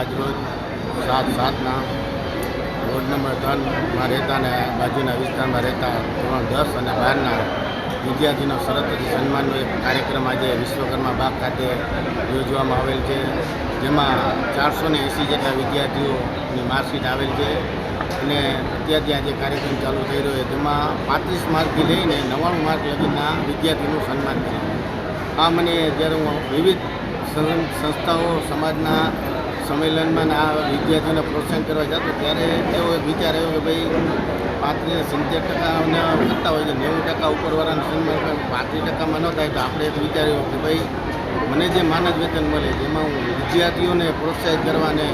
આજરોજ સાત સાતના ward number ત્રણમાં રહેતા અને બાજુના વિસ્તારમાં રહેતા ધોરણ દસ અને બારના વિદ્યાર્થીનો સરસ્વતી સન્માનનો એક કાર્યક્રમ આજે વિશ્વકર્મા બાગ ખાતે યોજવામાં આવેલ છે. જેમાં ચારસો ને એંસી જેટલા વિદ્યાર્થીઓની માર્કશીટ આવેલ છે અને અત્યારથી આજે કાર્યક્રમ ચાલુ થઈ રહ્યો છે તેમાં પાંત્રીસ માર્કથી લઈને નવ્વાણું માર્ક લગીના વિદ્યાર્થીનું સન્માન છે આ મને જ્યારે હું વિવિધ સંસ્થાઓ, સમાજના સંમેલનમાં આ વિદ્યાર્થીઓને પ્રોત્સાહન કરવા જતો, ત્યારે એવો એક વિચાર આવ્યો કે ભાઈ, પાંત્રીસ સિત્તેર ટકાના કરતા હોય છે. નેવું ટકા ઉપરવાળાનું સન્માન પાંત્રીસ ટકામાં ન થાય તો આપણે એક વિચાર્યું કે ભાઈ મને જે માનદ વેતન મળે તેમાં હું વિદ્યાર્થીઓને પ્રોત્સાહિત કરવાને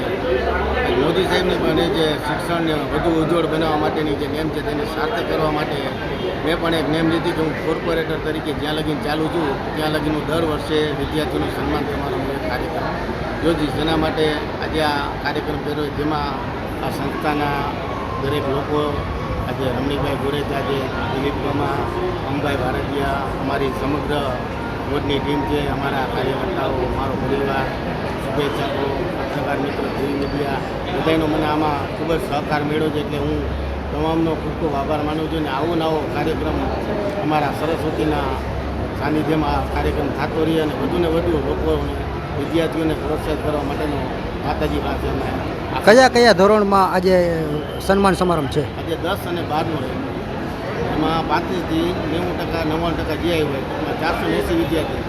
મોદી સાહેબની પણ જે શિક્ષણને વધુ ઉજ્જવળ બનાવવા માટેની જે નેમ છે તેને સાર્થક કરવા માટે મેં પણ એક નેમ લીધી કે હું કોર્પોરેટર તરીકે જ્યાં લગીને ચાલુ છું, ત્યાં લગીને હું દર વર્ષે વિદ્યાર્થીઓનું સન્માન કરવાનો કાર્યક્રમ યોજીશ. જેના માટે આજે આ કાર્યક્રમ કર્યો જેમાં આ સંસ્થાના દરેક લોકો, આજે રમણીકભાઈ ગોરેચા જે દિલીપ કમા અંબાઈ ભારતીયા, અમારી સમગ્ર બોર્ડની ટીમ છે અમારા કાર્યકર્તાઓ મારો પરિવાર શુભેચ્છકો પત્રકાર મિત્રો ટીવી મીડિયા બધાનો મને આમાં ખૂબ જ સહકાર મળ્યો છે એટલે હું તમામનો ખૂબ ખૂબ આભાર માનું છું અને આવો નવો કાર્યક્રમ અમારા સરસ્વતીના સાનિધ્યમાં આ કાર્યક્રમ થતો રહે અને વધુને વધુ લોકોને વિદ્યાર્થીઓને પ્રોત્સાહિત કરવા માટેનો માતાજી પાસે કયા કયા ધોરણમાં આજે સન્માન સમારંભ છે? આજે દસ અને બારનો એમાં પાંત્રીસથી નેવું ટકા નવ્વાણું ટકા જે આવ્યું હોય. એમાં ચારસો એંસી વિદ્યાર્થી